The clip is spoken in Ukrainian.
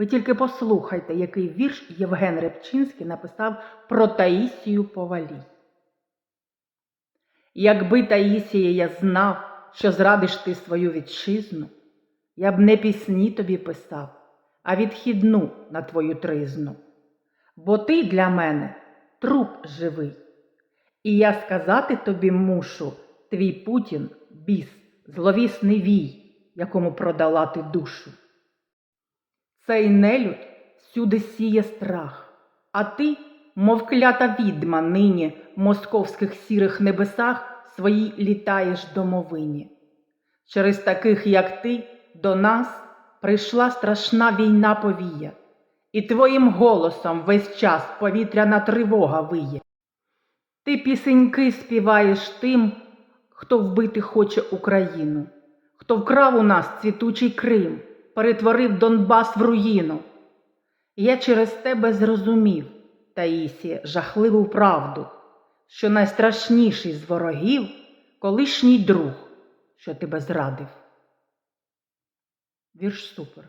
Ви тільки послухайте, який вірш Євген Репчинський написав про Таїсію Повалій. Якби Таїсія я знав, що зрадиш ти свою вітчизну, я б не пісні тобі писав, а відхідну на твою тризну. Бо ти для мене труп живий. І я сказати тобі мушу, твій Путін біс, зловісний вій, якому продала ти душу. Цей нелюд всюди сіє страх, а ти, мов клята відьма, нині в московських сірих небесах своїй літаєш домовині. Через таких, як ти, до нас прийшла страшна війна повія, і твоїм голосом весь час повітряна тривога виє. Ти пісеньки співаєш тим, хто вбити хоче Україну, хто вкрав у нас цвітучий Крим, перетворив Донбас в руїну. Я через тебе зрозумів, Таїсі, жахливу правду, що найстрашніший з ворогів колишній друг, що тебе зрадив. Вірш супер.